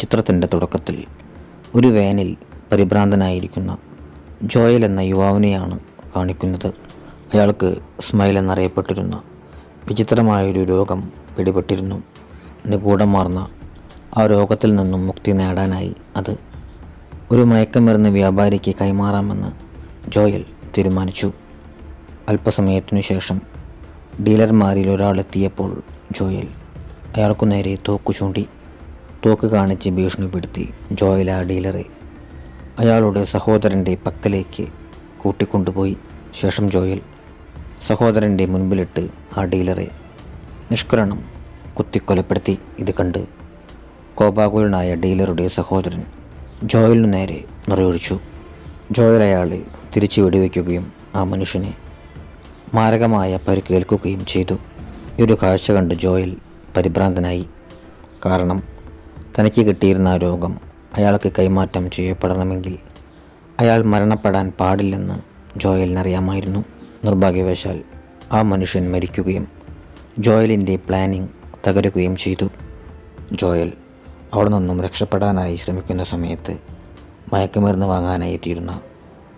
ചിത്രത്തിന്റെ തുടക്കത്തിൽ ഒരു വേനിൽ പരിഭ്രാന്തനായിരിക്കുന്ന ജോയൽ എന്ന യുവാവിനെയാണ് കാണിക്കുന്നത്. അയാൾക്ക് സ്മൈൽ എന്നറിയപ്പെട്ടിരുന്ന വിചിത്രമായൊരു രോഗം പിടിപെട്ടിരുന്നു. നിഗൂഢമാർന്ന ആ രോഗത്തിൽ നിന്നും മുക്തി നേടാനായി അത് ഒരു മയക്കമരുന്ന് വ്യാപാരിക്ക് കൈമാറാമെന്ന് ജോയൽ തീരുമാനിച്ചു. അല്പസമയത്തിനു ശേഷം ഡീലർമാരിൽ ഒരാളെത്തിയപ്പോൾ ജോയൽ അയാൾക്കു നേരെ തോക്കു ചൂണ്ടി തോക്ക് കാണിച്ച് ഭീഷണിപ്പെടുത്തി ജോയൽ ആ ഡീലറെ. അയാളുടെ സഹോദരന്റെ പക്കലേക്ക് കൂട്ടിക്കൊണ്ടുപോയി ശേഷം ജോയൽ സഹോദരന്റെ മുൻപിലിട്ട് ആ ഡീലറെ നിഷ്കരണം കുത്തിക്കൊലപ്പെടുത്തി. ഇത് കണ്ട് കോപാകുലനായ ഡീലറുടെ സഹോദരൻ ജോയലിനു നേരെ നിറയൊഴിച്ചു. ജോയൽ അയാളെ തിരിച്ചു വെടിവെക്കുകയും ആ മനുഷ്യനെ മാരകമായ പരിക്കേൽക്കുകയും ചെയ്തു. ഈ ഒരു കാഴ്ച കണ്ട് ജോയൽ പരിഭ്രാന്തനായി. കാരണം തനിക്ക് കിട്ടിയിരുന്ന ആ രോഗം അയാൾക്ക് കൈമാറ്റം ചെയ്യപ്പെടണമെങ്കിൽ അയാൾ മരണപ്പെടാൻ പാടില്ലെന്ന് ജോയലിനറിയാമായിരുന്നു. നിർഭാഗ്യവശാൽ ആ മനുഷ്യൻ മരിക്കുകയും ജോയലിന്റെ പ്ലാനിംഗ് തകരുകയും ചെയ്തു. ജോയൽ അവിടെ നിന്നും രക്ഷപ്പെടാനായി ശ്രമിക്കുന്ന സമയത്ത് മയക്കുമരുന്ന് വാങ്ങാനായി എത്തിയിരുന്ന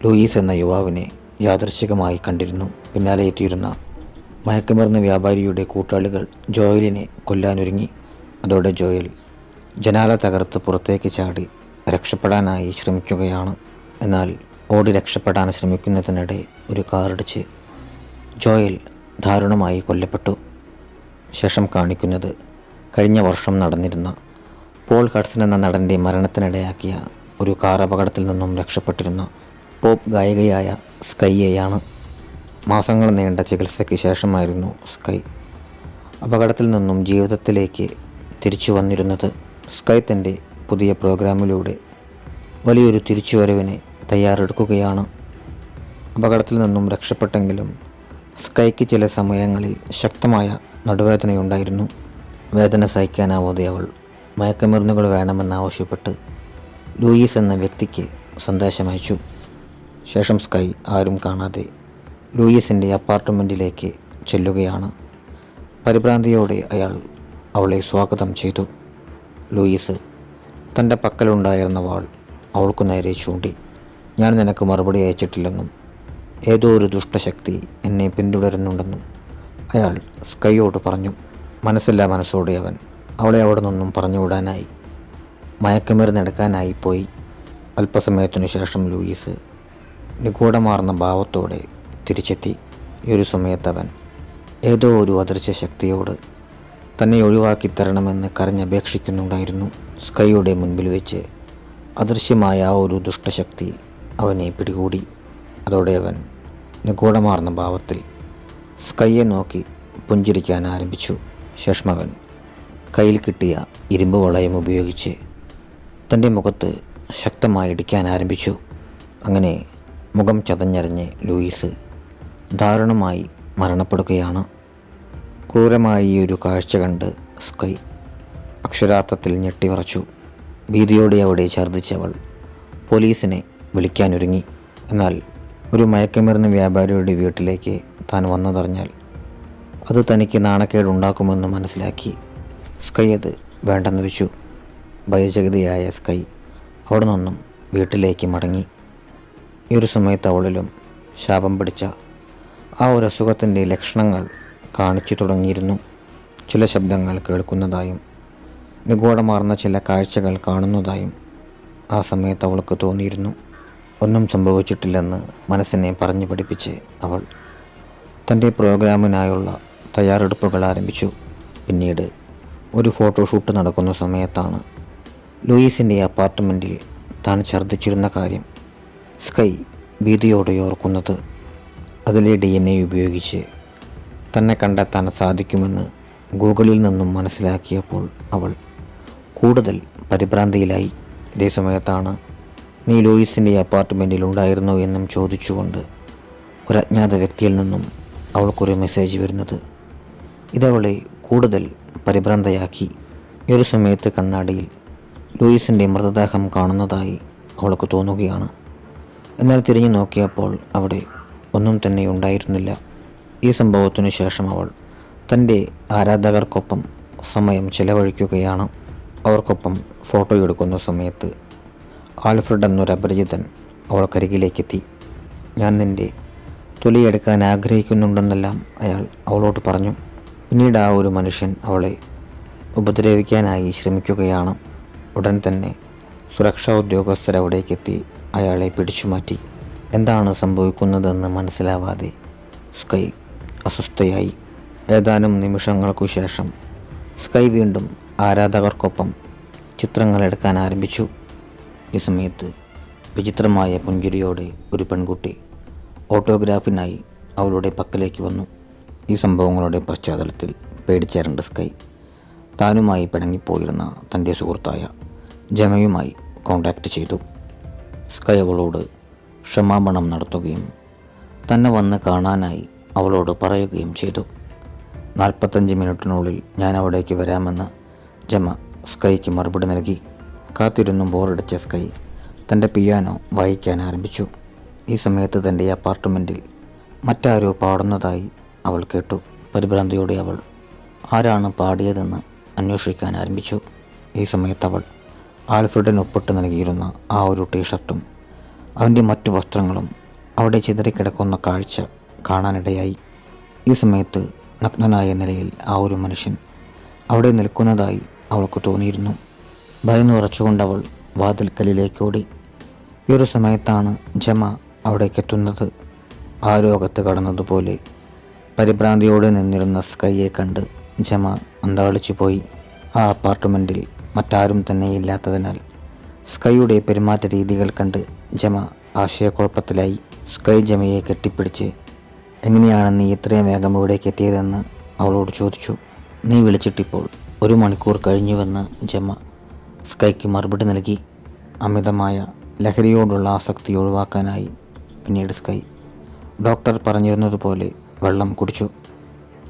ലൂയിസ് എന്ന യുവാവിനെ യാദർശികമായി കണ്ടിരുന്നു. പിന്നാലെ എത്തിയിരുന്ന മയക്കുമരുന്ന് വ്യാപാരിയുടെ കൂട്ടാളികൾ ജോയലിനെ കൊല്ലാനൊരുങ്ങി. അതോടെ ജോയൽ ജനാല തകർത്ത് പുറത്തേക്ക് ചാടി രക്ഷപ്പെടാനായി ശ്രമിക്കുകയാണ്. എന്നാൽ ഓടി രക്ഷപ്പെടാൻ ശ്രമിക്കുന്നതിനിടെ ഒരു കാറിടിച്ച് ജോയൽ ദാരുണമായി കൊല്ലപ്പെട്ടു. ശേഷം കാണിക്കുന്നത് കഴിഞ്ഞ വർഷം നടന്നിരുന്ന പോൾ ഹഡ്സൺ എന്ന നടന്റെ മരണത്തിനിടയാക്കിയ ഒരു കാർ അപകടത്തിൽ നിന്നും രക്ഷപ്പെട്ടിരുന്ന പോപ്പ് ഗായികയായ സ്കൈയെയാണ്. മാസങ്ങൾ നീണ്ട ചികിത്സയ്ക്ക് ശേഷമായിരുന്നു സ്കൈ അപകടത്തിൽ നിന്നും ജീവിതത്തിലേക്ക് തിരിച്ചു വന്നിരുന്നത്. സ്കൈ തന്റെ പുതിയ പ്രോഗ്രാമിലൂടെ വലിയൊരു തിരിച്ചുവരവിനെ തയ്യാറെടുക്കുകയാണ്. അപകടത്തിൽ നിന്നും രക്ഷപ്പെട്ടെങ്കിലും സ്കൈക്ക് ചില സമയങ്ങളിൽ ശക്തമായ നടുവേദനയുണ്ടായിരുന്നു. വേദന സഹിക്കാനാവാതെ അവൾ മയക്കമരുന്നുകൾ വേണമെന്നാവശ്യപ്പെട്ട് ലൂയിസ് എന്ന വ്യക്തിക്ക് സന്ദേശമയച്ചു ശേഷം സ്കൈ ആരും കാണാതെ ലൂയിസിന്റെ അപ്പാർട്ട്മെന്റിലേക്ക് ചെല്ലുകയാണ്. പരിഭ്രാന്തിയോടെ അയാൾ അവളെ സ്വാഗതം ചെയ്തു. ലൂയിസ് തന്റെ പക്കലുണ്ടായിരുന്ന വാൾ അവൾക്കു നേരെ ചൂണ്ടി. ഞാൻ നിനക്ക് മറുപടി അയച്ചിട്ടില്ലെന്നും ഏതോ ഒരു ദുഷ്ടശക്തി എന്നെ പിന്തുടരുന്നുണ്ടെന്നും അയാൾ സ്കൈയോട് പറഞ്ഞു. മനസ്സില്ല മനസ്സോടെ അവൻ അവളെ അവിടെ നിന്നും പറഞ്ഞുവിടാനായി മയക്കമരുന്നെടുക്കാനായി പോയി. അല്പസമയത്തിനു ശേഷം ലൂയിസ് നിഗൂഢമാർന്ന ഭാവത്തോടെ തിരിച്ചെത്തി. ഒരു സമയത്തവൻ ഏതോ ഒരു അദൃശ്യ ശക്തിയോട് തന്നെ ഒഴിവാക്കി തരണമെന്ന് കരഞ്ഞപേക്ഷിക്കുന്നുണ്ടായിരുന്നു സ്കൈയുടെ മുൻപിൽ വെച്ച്. അദൃശ്യമായ ആ ഒരു ദുഷ്ടശക്തി അവനെ പിടികൂടി. അതോടെ അവൻ നിഗൂഢമാർന്ന ഭാവത്തിൽ സ്കൈയെ നോക്കി പുഞ്ചിരിക്കാൻ ആരംഭിച്ചു. ശേഷം അവൻ കയ്യിൽ കിട്ടിയ ഇരുമ്പ് വളയം ഉപയോഗിച്ച് തന്റെ മുഖത്ത് ശക്തമായി ഇടിക്കാൻ ആരംഭിച്ചു. അങ്ങനെ മുഖം ചതഞ്ഞറിഞ്ഞ് ലൂയിസ് ദാരുണമായി മരണപ്പെടുകയാണ്. ക്രൂരമായ ഒരു കാഴ്ച കണ്ട് സ്കൈ അക്ഷരാർത്ഥത്തിൽ ഞെട്ടിവിറച്ചു ഭീതിയോടെ അവിടെ ഛർദ്ദിച്ചവൾ പോലീസിനെ വിളിക്കാനൊരുങ്ങി. എന്നാൽ ഒരു മയക്കുമരുന്ന് വ്യാപാരിയുടെ വീട്ടിലേക്ക് താൻ വന്നതറിഞ്ഞാൽ അത് തനിക്ക് നാണക്കേടുണ്ടാക്കുമെന്ന് മനസ്സിലാക്കി സ്കൈ അത് വേണ്ടെന്ന് വെച്ചു. ഭയചകിതയായ സ്കൈ അവിടെ നിന്നും വീട്ടിലേക്ക് മടങ്ങി. ഈ ഒരു സമയത്ത് അവളിലും ശാപം പിടിച്ച ആ ഒരു അസുഖത്തിന്റെ ലക്ഷണങ്ങൾ കാണിച്ചു തുടങ്ങിയിരുന്നു. ചില ശബ്ദങ്ങൾ കേൾക്കുന്നതായും നിഗൂഢമാർന്ന ചില കാഴ്ചകൾ കാണുന്നതായും ആ സമയത്ത് അവൾക്ക് തോന്നിയിരുന്നു. ഒന്നും സംഭവിച്ചിട്ടില്ലെന്ന് മനസ്സിനെ പറഞ്ഞു പഠിപ്പിച്ച് അവൾ തന്റെ പ്രോഗ്രാമിനായുള്ള തയ്യാറെടുപ്പുകൾ ആരംഭിച്ചു. പിന്നീട് ഒരു ഫോട്ടോഷൂട്ട് നടക്കുന്ന സമയത്താണ് ലൂയിസിന്റെ അപ്പാർട്ട്മെന്റിൽ താൻ ഛർദ്ദിച്ചിരുന്ന കാര്യം സ്കൈ ഭീതിയോടെ ഓർക്കുന്നത്. അതിലെ ഡി എൻ എ ഉപയോഗിച്ച് തന്നെ കണ്ടെത്താൻ സാധിക്കുമെന്ന് ഗൂഗിളിൽ നിന്നും മനസ്സിലാക്കിയപ്പോൾ അവൾ കൂടുതൽ പരിഭ്രാന്തിയിലായി. ഇതേ സമയത്താണ് നീ ലൂയിസിന്റെ അപ്പാർട്ട്മെന്റിൽ ഉണ്ടായിരുന്നോ എന്നും ചോദിച്ചുകൊണ്ട് ഒരു അജ്ഞാത വ്യക്തിയിൽ നിന്നും അവൾക്കൊരു മെസ്സേജ് വരുന്നത്. ഇതവളെ കൂടുതൽ പരിഭ്രാന്തയാക്കി. ഈ ഒരു സമയത്ത് കണ്ണാടിയിൽ ലൂയിസിന്റെ മൃതദേഹം കാണുന്നതായി അവൾക്ക് തോന്നുകയാണ്. എന്നാൽ തിരിഞ്ഞു നോക്കിയപ്പോൾ അവിടെ ഒന്നും തന്നെ ഉണ്ടായിരുന്നില്ല. ഈ സംഭവത്തിനു ശേഷം അവൾ തന്റെ ആരാധകർക്കൊപ്പം സമയം ചെലവഴിക്കുകയാണ്. അവർക്കൊപ്പം ഫോട്ടോ എടുക്കുന്ന സമയത്ത് ആൽഫ്രഡ് എന്നൊരു അപരിചിതൻ അവൾക്കരികിലേക്കെത്തി. ഞാൻ നിന്റെ തൊലിയെടുക്കാൻ ആഗ്രഹിക്കുന്നുണ്ടെന്നെല്ലാം അയാൾ അവളോട് പറഞ്ഞു. പിന്നീട് ആ ഒരു മനുഷ്യൻ അവളെ ഉപദ്രവിക്കാനായി ശ്രമിക്കുകയാണ്. ഉടൻ തന്നെ സുരക്ഷാ ഉദ്യോഗസ്ഥർ അവിടേക്കെത്തി അയാളെ പിടിച്ചുമാറ്റി. എന്താണ് സംഭവിക്കുന്നതെന്ന് മനസ്സിലാവാതെ സ്കൈ അസ്വസ്ഥയായി. ഏതാനും നിമിഷങ്ങൾക്കു ശേഷം സ്കൈ വീണ്ടും ആരാധകർക്കൊപ്പം ചിത്രങ്ങൾ എടുക്കാൻ ആരംഭിച്ചു. ഈ സമയത്ത് വിചിത്രമായ പുഞ്ചിരിയോടെ ഒരു പെൺകുട്ടി ഓട്ടോഗ്രാഫിനായി അവളുടെ പക്കലേക്ക് വന്നു. ഈ സംഭവങ്ങളുടെ പശ്ചാത്തലത്തിൽ പേടിച്ചേരേണ്ട സ്കൈ. താനുമായി പിണങ്ങിപ്പോയിരുന്ന തന്റെ സുഹൃത്തായ ജമയുമായി കോണ്ടാക്ട് ചെയ്തു. സ്കൈ അവളോട് ക്ഷമാപണം നടത്തുകയും തന്നെ വന്ന് കാണാനായി അവളോട് പറയുകയും ചെയ്തു. നാൽപ്പത്തഞ്ച് മിനിറ്റിനുള്ളിൽ ഞാൻ അവിടേക്ക് വരാമെന്ന് ജമ സ്കൈക്ക് മറുപടി നൽകി. കാത്തിരുന്നും ബോറടിച്ച സ്കൈ തന്റെ പിയാനോ വായിക്കാൻ ആരംഭിച്ചു. ഈ സമയത്ത് തന്റെ അപ്പാർട്ട്മെന്റിൽ മറ്റാരോ പാടുന്നതായി അവൾ കേട്ടു. പരിഭ്രാന്തിയോടെ അവൾ ആരാണ് പാടിയതെന്ന് അന്വേഷിക്കാൻ ആരംഭിച്ചു. ഈ സമയത്ത് അവൾ ആൽഫ്രഡിന് ഒപ്പിട്ട് നൽകിയിരുന്ന ആ ഒരു ടീഷർട്ടും അവന്റെ മറ്റു വസ്ത്രങ്ങളും അവിടെ ചിതറിക്കിടക്കുന്ന കാഴ്ച കാണാനിടയായി. ഈ സമയത്ത് നഗ്നനായ നിലയിൽ ആ ഒരു മനുഷ്യൻ അവിടെ നിൽക്കുന്നതായി അവൾക്ക് തോന്നിയിരുന്നു. ഭയന്നുറച്ചുകൊണ്ട് അവൾ വാതിൽക്കലിലേക്ക് ഓടി ഈ ഒരു സമയത്താണ് ജമ അവിടേക്ക് എത്തുന്നത്. ആ രോഗത്ത് കടന്നതുപോലെ പരിഭ്രാന്തിയോടെ നിന്നിരുന്ന സ്കൈയെ കണ്ട് ജമ അന്താളിച്ചു പോയി. ആ അപ്പാർട്ട്മെന്റിൽ മറ്റാരും തന്നെ ഇല്ലാത്തതിനാൽ സ്കൈയുടെ പെരുമാറ്റ രീതികൾ കണ്ട് ജമ ആശയക്കുഴപ്പത്തിലായി. സ്കൈ ജമയെ കെട്ടിപ്പിടിച്ച് എങ്ങനെയാണ് നീ ഇത്രയും വേഗം ഇവിടേക്ക് എത്തിയതെന്ന് അവളോട് ചോദിച്ചു. നീ വിളിച്ചിട്ടിപ്പോൾ ഒരു മണിക്കൂർ കഴിഞ്ഞുവെന്ന് ജമ സ്കൈക്ക് മറുപടി നൽകി. അമിതമായ ലഹരിയോടുള്ള ആസക്തി ഒഴിവാക്കാനായി പിന്നീട് സ്കൈ ഡോക്ടർ പറഞ്ഞിരുന്നതുപോലെ വെള്ളം കുടിച്ചു.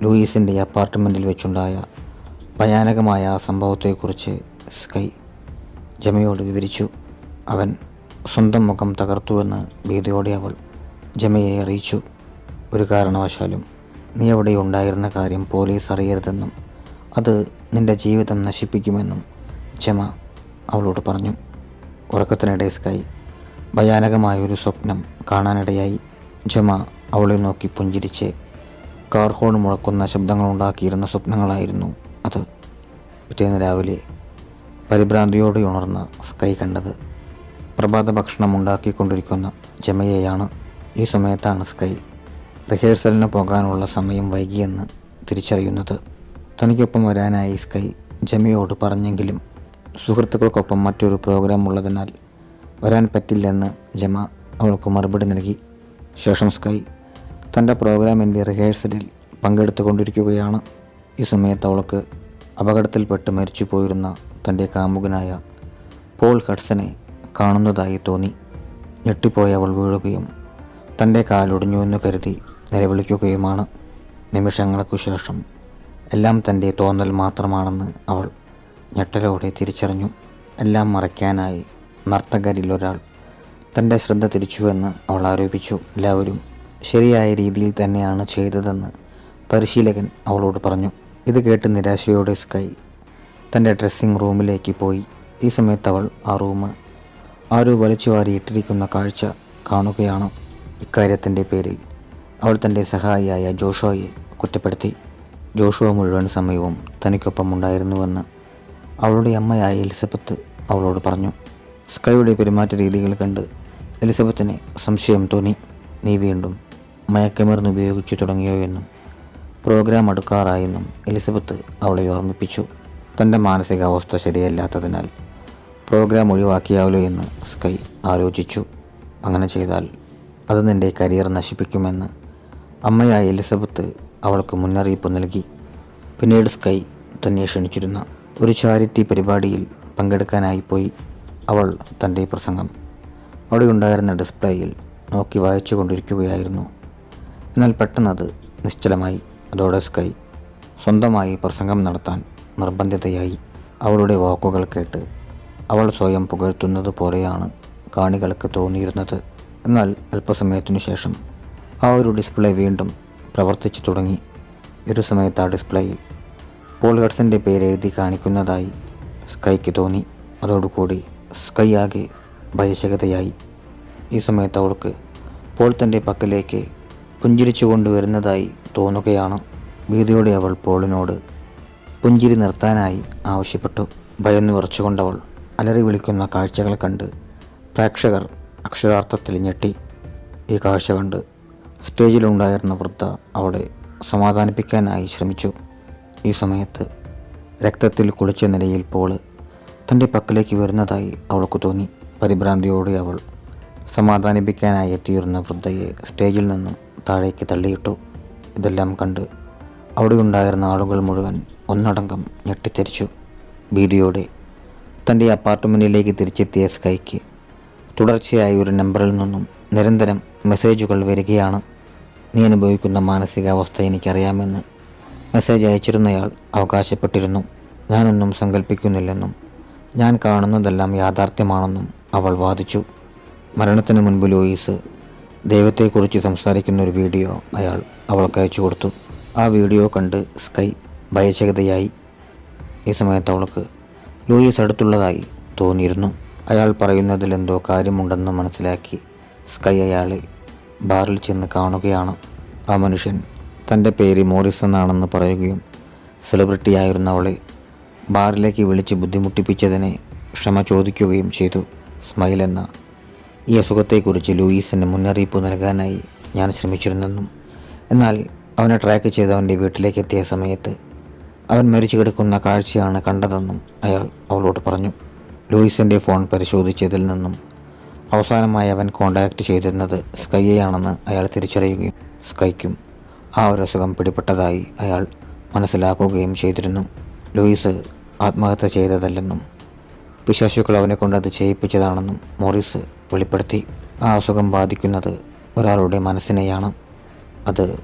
ലൂയിസിന്റെ അപ്പാർട്ട്മെന്റിൽ വെച്ചുണ്ടായ ഭയാനകമായ ആ സംഭവത്തെക്കുറിച്ച് സ്കൈ ജമയോട് വിവരിച്ചു. അവൻ സ്വന്തം മുഖം തകർത്തുവെന്ന് ഭീതിയോടെ അവൾ ജമയെ അറിയിച്ചു. ഒരു കാരണവശാലും നീ അവിടെ ഉണ്ടായിരുന്ന കാര്യം പോലീസ് അറിയരുതെന്നും അത് നിന്റെ ജീവിതം നശിപ്പിക്കുമെന്നും ജമ അവളോട് പറഞ്ഞു. ഉറക്കത്തിനിടെ സ്കൈ ഭയാനകമായൊരു സ്വപ്നം കാണാനിടയായി. ജമ അവളെ നോക്കി പുഞ്ചിരിച്ച് കാർ ഹോൺ മുഴക്കുന്ന ശബ്ദങ്ങളുണ്ടാക്കിയിരുന്ന സ്വപ്നങ്ങളായിരുന്നു അത്. പിറ്റേന്ന് രാവിലെ പരിഭ്രാന്തിയോടെ ഉണർന്ന സ്കൈ കണ്ടത് പ്രഭാത ഭക്ഷണം ഉണ്ടാക്കിക്കൊണ്ടിരിക്കുന്ന ജമയെയാണ്. ഈ സമയത്താണ് സ്കൈ റിഹേഴ്സലിന് പോകാനുള്ള സമയം വൈകിയെന്ന് തിരിച്ചറിയുന്നത്. തനിക്കൊപ്പം വരാനായി സ്കൈ ജമിയോട് പറഞ്ഞെങ്കിലും സുഹൃത്തുക്കൾക്കൊപ്പം മറ്റൊരു പ്രോഗ്രാം ഉള്ളതിനാൽ വരാൻ പറ്റില്ലെന്ന് ജമ അവൾക്ക് മറുപടി നൽകി. ശേഷം സ്കൈ തന്റെ പ്രോഗ്രാമിന്റെ റിഹേഴ്സലിൽ പങ്കെടുത്തുകൊണ്ടിരിക്കുകയാണ്. ഈ സമയത്ത് അവൾക്ക് അപകടത്തിൽപ്പെട്ട് മരിച്ചു പോയിരുന്ന തന്റെ കാമുകനായ പോൾ ഹഡ്സനെ കാണുന്നതായി തോന്നി. ഞെട്ടിപ്പോയി അവൾ വീഴുകയും തന്റെ കാലൊടിഞ്ഞു എന്ന് കരുതി നിലവിളിക്കുകയുമാണ്. നിമിഷങ്ങൾക്കു ശേഷം എല്ലാം തന്റെ തോന്നൽ മാത്രമാണെന്ന് അവൾ ഞെട്ടലോടെ തിരിച്ചറിഞ്ഞു. എല്ലാം മറയ്ക്കാനായി നർത്തകരിലൊരാൾ തന്റെ ശ്രദ്ധ തിരിച്ചുവെന്ന് അവൾ ആരോപിച്ചു. എല്ലാവരും ശരിയായ രീതിയിൽ തന്നെയാണ് ചെയ്തതെന്ന് പരിശീലകൻ അവളോട് പറഞ്ഞു. ഇത് കേട്ട് നിരാശയോടെ സ്കൈ തന്റെ ഡ്രസ്സിംഗ് റൂമിലേക്ക് പോയി. ഈ സമയത്ത് അവൾ ആ റൂം ആരോ വലിച്ചു വാരിയിട്ടിരിക്കുന്ന കാഴ്ച കാണുകയാണ്. ഇക്കാര്യത്തിന്റെ പേരിൽ അവൾ തന്റെ സഹായിയായ ജോഷോയെ കുറ്റപ്പെടുത്തി. ജോഷോ മുഴുവൻ സമയവും തനിക്കൊപ്പം ഉണ്ടായിരുന്നുവെന്ന് അവളുടെ അമ്മയായ എലിസബത്ത് അവളോട് പറഞ്ഞു. സ്കൈയുടെ പെരുമാറ്റ രീതികൾ കണ്ട് എലിസബത്തിന് സംശയം തോന്നി. നീ വീണ്ടും മയക്കമരുന്ന് ഉപയോഗിച്ചു തുടങ്ങിയോ എന്നും പ്രോഗ്രാം അടുക്കാറായെന്നും എലിസബത്ത് അവളെ ഓർമ്മിപ്പിച്ചു. തന്റെ മാനസികാവസ്ഥ ശരിയല്ലാത്തതിനാൽ പ്രോഗ്രാം ഒഴിവാക്കിയാവലോ എന്ന് സ്കൈ ആലോചിച്ചു. അങ്ങനെ ചെയ്താൽ അത് നിന്റെ കരിയർ നശിപ്പിക്കുമെന്ന് അമ്മയായ എലിസബത്ത് അവൾക്ക് മുന്നറിയിപ്പ് നൽകി. പിന്നീട് സ്കൈ തന്നെ ക്ഷണിച്ചിരുന്ന ഒരു ചാരിറ്റി പരിപാടിയിൽ പങ്കെടുക്കാനായി പോയി അവൾ തന്റെ പ്രസംഗം അവിടെ ഉണ്ടായിരുന്ന ഡിസ്പ്ലേയിൽ നോക്കി വായിച്ചു കൊണ്ടിരിക്കുകയായിരുന്നു എന്നാൽ പെട്ടെന്നത് നിശ്ചലമായി. അതോടെ സ്കൈ സ്വന്തമായി പ്രസംഗം നടത്താൻ നിർബന്ധിതയായി. അവളുടെ വാക്കുകൾ കേട്ട് അവൾ സ്വയം പുകഴ്ത്തുന്നത് പോലെയാണ് കാണികൾക്ക് തോന്നിയിരുന്നത്. എന്നാൽ അല്പസമയത്തിനു ശേഷം ആ ഒരു ഡിസ്പ്ലേ വീണ്ടും പ്രവർത്തിച്ചു തുടങ്ങി. ഒരു സമയത്ത് ആ ഡിസ്പ്ലേയിൽ പോൾ ഹഡ്സന്റെ എഴുതി കാണിക്കുന്നതായി സ്കൈക്ക് തോന്നി. അതോടുകൂടി സ്കൈ ആകെ ഭയശകതയായി. ഈ സമയത്ത് അവൾക്ക് പോൾ തന്റെ പക്കലേക്ക് പുഞ്ചിരിച്ചു കൊണ്ടുവരുന്നതായി തോന്നുകയാണ്. ഭീതിയോടെ അവൾ പോളിനോട് പുഞ്ചിരി നിർത്താനായി ആവശ്യപ്പെട്ടു. ഭയന്നു വിറച്ചുകൊണ്ടവൾ അലറി വിളിക്കുന്ന കാഴ്ചകൾ കണ്ട് പ്രേക്ഷകർ അക്ഷരാർത്ഥത്തിൽ ഞെട്ടി. ഈ കാഴ്ച കണ്ട് സ്റ്റേജിലുണ്ടായിരുന്ന വൃദ്ധ അവളെ സമാധാനിപ്പിക്കാനായി ശ്രമിച്ചു. ഈ സമയത്ത് രക്തത്തിൽ കുളിച്ച നിലയിൽ പോൾ തന്റെ പക്കലേക്ക് വരുന്നതായി അവൾക്ക് തോന്നി. പരിഭ്രാന്തിയോടെ അവൾ സമാധാനിപ്പിക്കാനായി എത്തിയിരുന്ന വൃദ്ധയെ സ്റ്റേജിൽ നിന്നും താഴേക്ക് തള്ളിയിട്ടു. ഇതെല്ലാം കണ്ട് അവിടെ ഉണ്ടായിരുന്ന ആളുകൾ മുഴുവൻ ഒന്നടങ്കം ഞെട്ടിത്തെരിച്ചു ഭീതിയോടെ തന്റെ അപ്പാർട്ട്മെന്റിലേക്ക് തിരിച്ചെത്തിയ സ്കൈക്ക് തുടർച്ചയായ ഒരു നമ്പറിൽ നിന്നും നിരന്തരം മെസ്സേജുകൾ വരികയാണ്. നീ അനുഭവിക്കുന്ന മാനസികാവസ്ഥ എനിക്കറിയാമെന്ന് മെസ്സേജ് അയച്ചിരുന്നയാൾ അവകാശപ്പെട്ടിരുന്നു. ഞാനൊന്നും സങ്കല്പിക്കുന്നില്ലെന്നും ഞാൻ കാണുന്നതെല്ലാം യാഥാർത്ഥ്യമാണെന്നും അവൾ വാദിച്ചു. മരണത്തിന് മുൻപ് ലൂയിസ് ദൈവത്തെക്കുറിച്ച് സംസാരിക്കുന്ന ഒരു വീഡിയോ അയാൾ അവൾക്ക് അയച്ചു കൊടുത്തു. ആ വീഡിയോ കണ്ട് സ്കൈ ഭയചകിതയായി. ഈ സമയത്ത് അവൾക്ക് ലൂയിസ് അടുത്തുള്ളതായി തോന്നിയിരുന്നു. അയാൾ പറയുന്നതിൽ എന്തോ കാര്യമുണ്ടെന്ന് മനസ്സിലാക്കി സ്കൈ അയാളെ ബാറിൽ ചെന്ന് കാണുകയാണ്. ആ മനുഷ്യൻ തന്റെ പേര് മോറിസ് എന്നാണെന്ന് പറയുകയും സെലിബ്രിറ്റിയായിരുന്ന അവളെ ബാറിലേക്ക് വിളിച്ച് ബുദ്ധിമുട്ടിപ്പിച്ചതിനെ ക്ഷമ ചോദിക്കുകയും ചെയ്തു. സ്മൈൽ എന്ന ഈ അസുഖത്തെക്കുറിച്ച് ലൂയിസിന് മുന്നറിയിപ്പ് നൽകാനായി ഞാൻ ശ്രമിച്ചിരുന്നെന്നും എന്നാൽ അവനെ ട്രാക്ക് ചെയ്ത് അവന്റെ വീട്ടിലേക്ക് എത്തിയ സമയത്ത് അവൻ മരിച്ചു കിടക്കുന്ന കാഴ്ചയാണ് കണ്ടതെന്നും അയാൾ അവളോട് പറഞ്ഞു. ലൂയിസിന്റെ ഫോൺ പരിശോധിച്ചതിൽ നിന്നും അവസാനമായി അവൻ കോണ്ടാക്ട് ചെയ്തിരുന്നത് സ്കൈയെയാണെന്ന് അയാൾ തിരിച്ചറിയുകയും സ്കൈക്കും ആ ഒരു അസുഖം പിടിപെട്ടതായി അയാൾ മനസ്സിലാക്കുകയും ചെയ്തിരുന്നു. ലൂയിസ് ആത്മഹത്യ ചെയ്തതല്ലെന്നും പിശാശുക്കൾ അവനെ കൊണ്ട് അത് ചെയ്യിപ്പിച്ചതാണെന്നും മോറിസ് വെളിപ്പെടുത്തി. ആ അസുഖം ബാധിക്കുന്നത് ഒരാളുടെ മനസ്സിനെയാണ്. അത്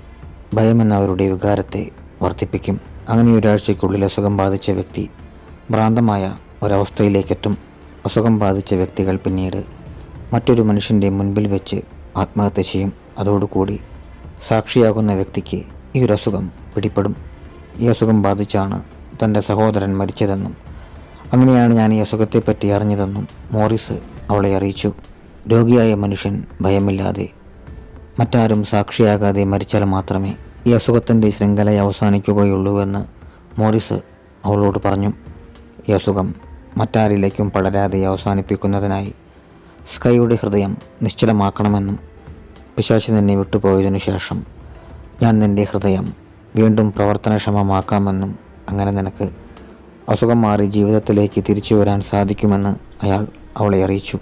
ഭയമെന്ന അവരുടെ വികാരത്തെ വർദ്ധിപ്പിക്കും. അങ്ങനെ ഒരാഴ്ചയ്ക്കുള്ളിൽ അസുഖം ബാധിച്ച വ്യക്തി ഭ്രാന്തമായ ഒരവസ്ഥയിലേക്കെത്തും. അസുഖം ബാധിച്ച വ്യക്തികൾ പിന്നീട് മറ്റൊരു മനുഷ്യന്റെ മുൻപിൽ വെച്ച് ആത്മഹത്യ ചെയ്യും. അതോടുകൂടി സാക്ഷിയാകുന്ന വ്യക്തിക്ക് ഈ ഒരു അസുഖം പിടിപ്പെടും ഈ അസുഖം ബാധിച്ചാണ് തന്റെ സഹോദരൻ മരിച്ചതെന്നും അങ്ങനെയാണ് ഞാൻ ഈ അസുഖത്തെപ്പറ്റി അറിഞ്ഞതെന്നും മോറിസ് അവളെ അറിയിച്ചു. രോഗിയായ മനുഷ്യൻ ഭയമില്ലാതെ മറ്റാരും സാക്ഷിയാകാതെ മരിച്ചാൽ മാത്രമേ ഈ അസുഖത്തിന്റെ ശൃംഖല അവസാനിക്കുകയുള്ളൂവെന്ന് മോറിസ് അവളോട് പറഞ്ഞു. ഈ അസുഖം മറ്റാരിലേക്കും പടരാതെ അവസാനിപ്പിക്കുന്നതിനായി സ്കൈയുടെ ഹൃദയം നിശ്ചലമാക്കണമെന്നും പിശാശി നിന്നെ വിട്ടുപോയതിനു ശേഷം ഞാൻ നിന്റെ ഹൃദയം വീണ്ടും പ്രവർത്തനക്ഷമമാക്കാമെന്നും അങ്ങനെ നിനക്ക് അസുഖം മാറി ജീവിതത്തിലേക്ക് തിരിച്ചു വരാൻ സാധിക്കുമെന്ന് അയാൾ അവളെ അറിയിച്ചു.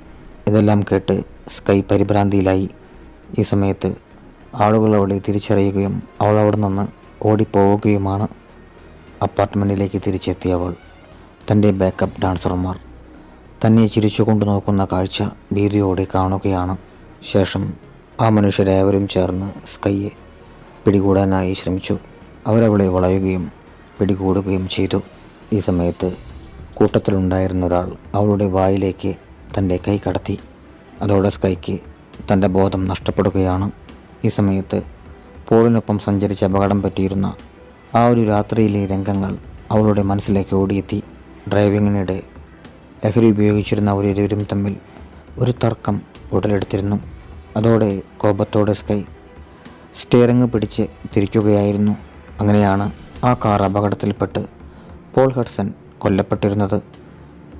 ഇതെല്ലാം കേട്ട് സ്കൈ പരിഭ്രാന്തിയിലായി. ഈ സമയത്ത് ആളുകൾ അവളെ തിരിച്ചറിയുകയും അവൾ അവിടെ നിന്ന് ഓടിപ്പോവുകയുമാണ്. അപ്പാർട്ട്മെന്റിലേക്ക് തിരിച്ചെത്തിയ അവൾ തന്റെ ബാക്കപ്പ് ഡാൻസർമാർ. തന്നെ ചിരിച്ചുകൊണ്ട് നോക്കുന്ന കാഴ്ച ഭീതിയോടെ കാണുകയാണ്. ശേഷം ആ മനുഷ്യരേവരും ചേർന്ന് സ്കൈയെ പിടികൂടാനായി ശ്രമിച്ചു. അവരവളെ വളയുകയും പിടികൂടുകയും ചെയ്തു. ഈ സമയത്ത് കൂട്ടത്തിലുണ്ടായിരുന്ന ഒരാൾ അവളുടെ വായിലേക്ക് തന്റെ കൈ കടത്തി. അതോടെ സ്കൈക്ക് തന്റെ ബോധം നഷ്ടപ്പെടുകയാണ്. ഈ സമയത്ത് പോളിനൊപ്പം സഞ്ചരിച്ച് അപകടം പറ്റിയിരുന്ന ആ ഒരു രാത്രിയിലെ രംഗങ്ങൾ അവളുടെ മനസ്സിലേക്ക് ഓടിയെത്തി. ഡ്രൈവിങ്ങിനിടെ ലഹരി ഉപയോഗിച്ചിരുന്ന അവരിരുവരും തമ്മിൽ ഒരു തർക്കം ഉടലെടുത്തിരുന്നു. അതോടെ കോപത്തോടെ സ്കൈ സ്റ്റിയറിംഗ് പിടിച്ച് തിരിക്കുകയായിരുന്നു. അങ്ങനെയാണ് ആ കാർ അപകടത്തിൽപ്പെട്ട് പോൾ ഹഡ്സൺ കൊല്ലപ്പെട്ടിരുന്നത്.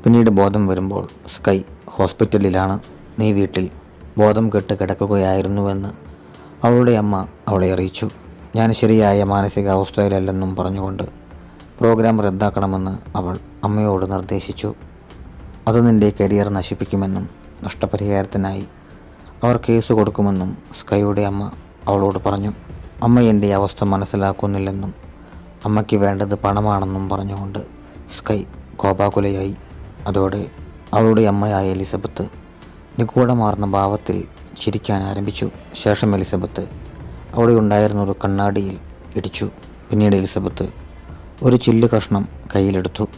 പിന്നീട് ബോധം വരുമ്പോൾ സ്കൈ ഹോസ്പിറ്റലിലാണ് നീ വീട്ടിൽ ബോധം കെട്ട് കിടക്കുകയായിരുന്നുവെന്ന് അവളുടെ അമ്മ അവളെ അറിയിച്ചു. ഞാൻ ശരിയായ മാനസികാവസ്ഥയിലല്ലെന്നും പറഞ്ഞുകൊണ്ട് പ്രോഗ്രാം റദ്ദാക്കണമെന്ന് അവൾ അമ്മയോട് നിർദ്ദേശിച്ചു. അത് നിന്റെ കരിയർ നശിപ്പിക്കുമെന്നും നഷ്ടപരിഹാരത്തിനായി അവർ കേസ് കൊടുക്കുമെന്നും സ്കൈയുടെ അമ്മ അവളോട് പറഞ്ഞു. അമ്മ എന്റെ അവസ്ഥ മനസ്സിലാക്കുന്നില്ലെന്നും അമ്മയ്ക്ക് വേണ്ടത് പണമാണെന്നും പറഞ്ഞുകൊണ്ട് സ്കൈ കോപാകുലയായി. അതോടെ അവളുടെ അമ്മയായ എലിസബത്ത് നിഗൂഢമാർന്ന ഭാവത്തിൽ ചിരിക്കാൻ ആരംഭിച്ചു. ശേഷം എലിസബത്ത് അവിടെ ഉണ്ടായിരുന്ന ഒരു കണ്ണാടിയിൽ ഇടിച്ചു. പിന്നീട് എലിസബത്ത് ഒരു ചില്ല് കഷ്ണം കയ്യിലെടുത്തു.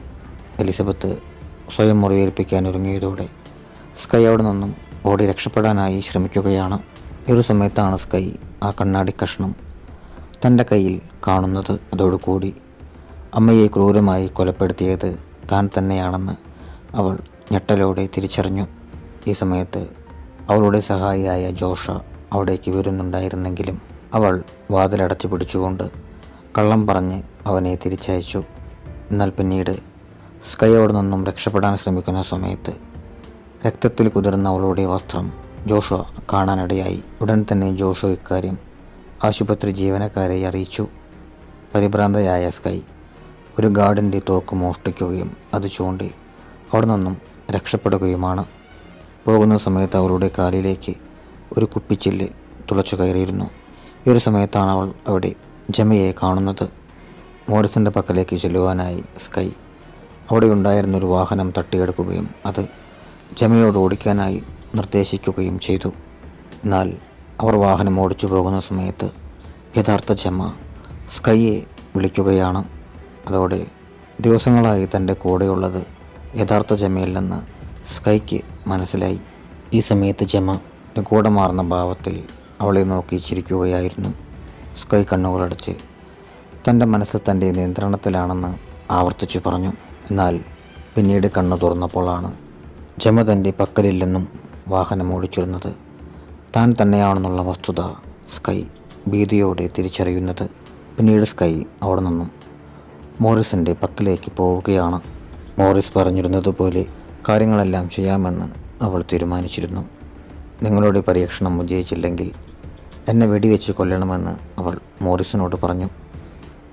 എലിസബത്ത് സ്വയം മുറിവേൽപ്പിക്കാൻ ഒരുങ്ങിയതോടെ സ്കൈ അവിടെ നിന്നും ഓടി രക്ഷപ്പെടാനായി ശ്രമിക്കുകയാണ്. ഒരു സമയത്താണ് സ്കൈ ആ കണ്ണാടി കഷ്ണം തന്റെ കയ്യിൽ കാണുന്നത് അതോടുകൂടി അമ്മയെ ക്രൂരമായി കൊലപ്പെടുത്തിയത് താൻ തന്നെയാണെന്ന് അവൾ ഞെട്ടലോടെ തിരിച്ചറിഞ്ഞു. ഈ സമയത്ത് അവളുടെ സഹായിയായ ജോഷ അവിടേക്ക് വരുന്നുണ്ടായിരുന്നെങ്കിലും അവൾ വാതിലടച്ചു പിടിച്ചുകൊണ്ട് കള്ളം പറഞ്ഞ് അവനെ തിരിച്ചയച്ചു. എന്നാൽ പിന്നീട് സ്കൈയോട് നിന്നും രക്ഷപ്പെടാൻ ശ്രമിക്കുന്ന സമയത്ത് രക്തത്തിൽ കുതിർന്ന അവളുടെ വസ്ത്രം ജോഷ കാണാനിടയായി. ഉടൻ തന്നെ ജോഷോ ഇക്കാര്യം ആശുപത്രി ജീവനക്കാരെ അറിയിച്ചു. പരിഭ്രാന്തയായ സ്കൈ ഒരു ഗാർഡിന്റെ തോക്ക് മോഷ്ടിക്കുകയും അത് ചൂണ്ടി അവിടെ നിന്നും രക്ഷപ്പെടുകയുമാണ്. പോകുന്ന സമയത്ത് അവളുടെ കാലിലേക്ക് ഒരു കുപ്പിച്ചില്ല് തുളച്ചു കയറിയിരുന്നു. ഈ ഒരു സമയത്താണ് അവൾ അവിടെ ജമയെ കാണുന്നത്. മോറിസിന്റെ പക്കലേക്ക് ചെല്ലുവാനായി സ്കൈ അവിടെ ഉണ്ടായിരുന്ന ഒരു വാഹനം തട്ടിയെടുക്കുകയും അത് ജമയോട് ഓടിക്കാനായി നിർദ്ദേശിക്കുകയും ചെയ്തു. എന്നാൽ അവർ വാഹനം ഓടിച്ചു പോകുന്ന സമയത്ത് യഥാർത്ഥ ജമ സ്കൈയെ വിളിക്കുകയാണ്. അതോടെ ദിവസങ്ങളായി തന്റെ കൂടെയുള്ളത് യഥാർത്ഥ ജമയല്ലെന്ന് സ്കൈക്ക് മനസ്സിലായി. ഈ സമയത്ത് ജമ നിഗൂഢമാർന്ന ഭാവത്തിൽ അവളെ നോക്കി ചിരിക്കുകയായിരുന്നു. സ്കൈ കണ്ണുകളടച്ച് തന്റെ മനസ്സ് തന്റെ നിയന്ത്രണത്തിലാണെന്ന് ആവർത്തിച്ചു പറഞ്ഞു. എന്നാൽ പിന്നീട് കണ്ണു തുറന്നപ്പോഴാണ് ജമ തന്റെ പക്കലില്ലെന്നും വാഹനം ഓടിച്ചിരുന്നത്. താൻ തന്നെയാണെന്നുള്ള വസ്തുത സ്കൈ ഭീതിയോടെ തിരിച്ചറിയുന്നത്. പിന്നീട് സ്കൈ അവിടെ നിന്നും മോറിസിന്റെ പക്കലേക്ക് പോവുകയാണ്. മോറിസ് പറഞ്ഞിരുന്നതുപോലെ കാര്യങ്ങളെല്ലാം ചെയ്യാമെന്ന് അവൾ തീരുമാനിച്ചിരുന്നു. നിങ്ങളുടെ പരീക്ഷണം വിജയിച്ചില്ലെങ്കിൽ എന്നെ വെടിവെച്ച് കൊല്ലണമെന്ന് അവൾ മോറിസിനോട് പറഞ്ഞു.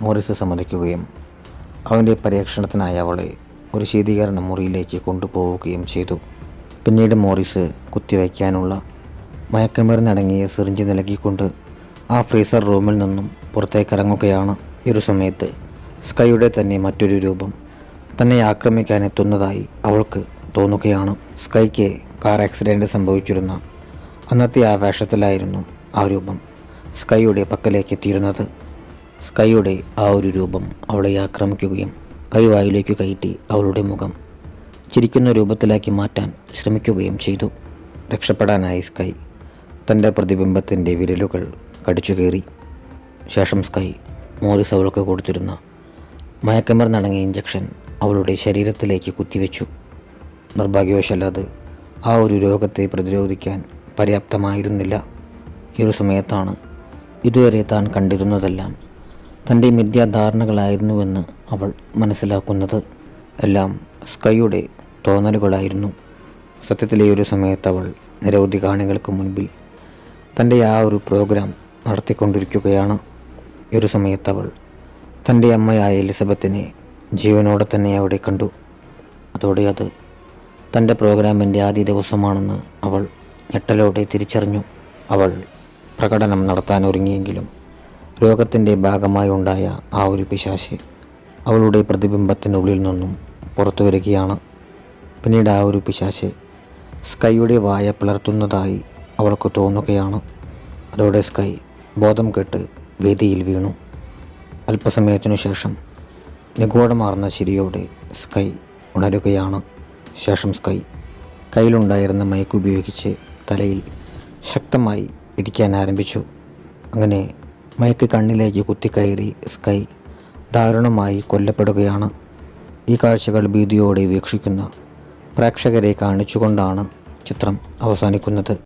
മോറിസ് സമ്മതിക്കുകയും അവന്റെ പരീക്ഷണത്തിനായി അവളെ ഒരു ശീതീകരണ മുറിയിലേക്ക് കൊണ്ടുപോവുകയും ചെയ്തു. പിന്നീട് മോറിസ് കുത്തിവയ്ക്കാനുള്ള മയക്കമരുന്നടങ്ങിയ സിറിഞ്ച് നൽകിക്കൊണ്ട് ആ ഫ്രീസർ റൂമിൽ നിന്നും പുറത്തേക്കിറങ്ങുകയാണ്. ഈ ഒരു സമയത്ത് സ്കൈയുടെ തന്നെ മറ്റൊരു രൂപം തന്നെ ആക്രമിക്കാൻ എത്തുന്നതായി അവൾക്ക് തോന്നുകയാണ്. സ്കൈക്ക് കാർ ആക്സിഡന്റ് സംഭവിച്ചിരുന്ന അന്നത്തെ ആ വേഷത്തിലായിരുന്നു ആ രൂപം സ്കൈയുടെ പക്കലേക്ക് എത്തിയിരുന്നത്. സ്കൈയുടെ ആ ഒരു രൂപം അവളെ ആക്രമിക്കുകയും കൈവായിലേക്ക് കയറ്റി അവളുടെ മുഖം ചിരിക്കുന്ന രൂപത്തിലാക്കി മാറ്റാൻ ശ്രമിക്കുകയും ചെയ്തു. രക്ഷപ്പെടാനായി സ്കൈ തന്റെ പ്രതിബിംബത്തിന്റെ വിരലുകൾ കടിച്ചു കയറി ശേഷം സ്കൈ മോറിസ് അവൾക്ക് കൊടുത്തിരുന്ന മയക്കമർന്നടങ്ങിയ ഇഞ്ചക്ഷൻ അവളുടെ ശരീരത്തിലേക്ക് കുത്തിവെച്ചു. നിർഭാഗ്യവശാൽ അത് ആ ഒരു രോഗത്തെ പ്രതിരോധിക്കാൻ പര്യാപ്തമായിരുന്നില്ല. ഈ ഒരു സമയത്താണ് ഇതുവരെ താൻ കണ്ടിരുന്നതെല്ലാം തന്റെ മിഥ്യാധാരണകളായിരുന്നുവെന്ന് അവൾ മനസ്സിലാക്കുന്നത്. എല്ലാം സ്കൈയുടെ തോന്നലുകളായിരുന്നു. സത്യത്തിലെ ഒരു സമയത്ത് അവൾ നിരവധി കാണികൾക്ക് മുൻപിൽ തന്റെ ആ ഒരു പ്രോഗ്രാം നടത്തിക്കൊണ്ടിരിക്കുകയാണ്. ഒരു സമയത്ത് അവൾ തന്റെ അമ്മയായ എലിസബത്തിനെ ജീവനോടെ തന്നെ അവിടെ കണ്ടു. അതോടെ അത് തന്റെ പ്രോഗ്രാമിന്റെ ആദ്യ ദിവസമാണെന്ന് അവൾ ഞെട്ടലോടെ തിരിച്ചറിഞ്ഞു. അവൾ പ്രകടനം നടത്താൻ ഒരുങ്ങിയെങ്കിലും രോഗത്തിന്റെ ഭാഗമായി ഉണ്ടായ ആ ഒരു പിശാശ് അവളുടെ പ്രതിബിംബത്തിനുള്ളിൽ നിന്നും പുറത്തു വരികയാണ്. പിന്നീട് ആ ഒരു പിശാശ് സ്കൈയുടെ വായ പിളർത്തുന്നതായി അവൾക്ക് തോന്നുകയാണ്. അതോടെ സ്കൈ ബോധം കെട്ട് വേദിയിൽ വീണു. അല്പസമയത്തിനു ശേഷം നിഗൂഢമാർന്ന ചിരിയോടെ സ്കൈ ഉണരുകയാണ്. ശേഷം സ്കൈ കയ്യിലുണ്ടായിരുന്ന മയക്ക് ഉപയോഗിച്ച് തലയിൽ ശക്തമായി ഇടിക്കാൻ ആരംഭിച്ചു. അങ്ങനെ മയക്ക് കണ്ണിലേക്ക് കുത്തിക്കയറി സ്കൈ ദാരുണമായി കൊല്ലപ്പെടുകയാണ്. ഈ കാഴ്ചകൾ ഭീതിയോടെ വീക്ഷിക്കുന്ന പ്രേക്ഷകരെ കാണിച്ചുകൊണ്ടാണ് ചിത്രം അവസാനിക്കുന്നത്.